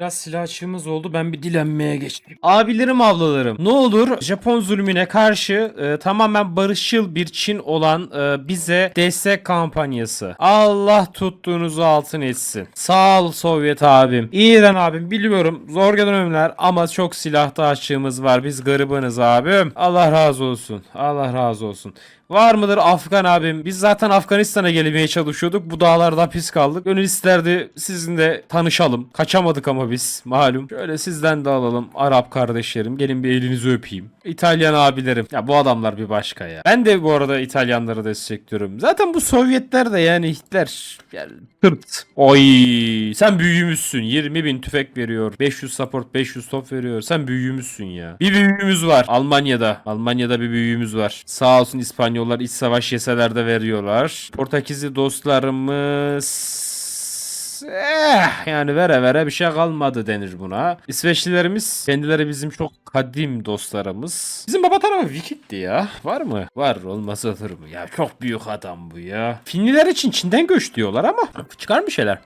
Biraz silah açığımız oldu. Ben bir dilenmeye geçtim. Abilerim ablalarım ne olur Japon zulmüne karşı e, tamamen barışçıl bir Çin olan e, bize destek kampanyası. Allah tuttuğunuzu altın etsin. Sağ ol Sovyet abim. İran abim biliyorum zor dönemler ama çok silahta açığımız var. Biz garibanız abim. Allah razı olsun. Allah razı olsun. Var mıdır Afgan abim? Biz zaten Afganistan'a gelmeye çalışıyorduk. Bu dağlarda pis kaldık. Gönül isterdi sizinle tanışalım. Kaçamadık ama biz malum. Şöyle sizden de alalım Arap kardeşlerim. Gelin bir elinizi öpeyim. İtalyan abilerim. Ya bu adamlar bir başka ya. Ben de bu arada İtalyanları destekliyorum. Zaten bu Sovyetler de yani Hitler yani tırt. Oy sen büyüğümüzsün. 20 bin tüfek veriyor. 500 support 500 top veriyor. Sen büyüğümüzsün ya. Bir büyüğümüz var. Almanya'da. Almanya'da bir büyüğümüz var. Sağ olsun İspanyollar iç savaş yeseler de veriyorlar. Portekizli dostlarımız Eh, yani vere vere bir şey kalmadı denir buna. İsveçlilerimiz kendileri bizim çok kadim dostlarımız. Bizim baba tarafı Viking'ti ya. Var mı? Var olmaz olur mu? Ya çok büyük adam bu ya. Finliler için Çin'den göç diyorlar ama çıkar bir şeyler.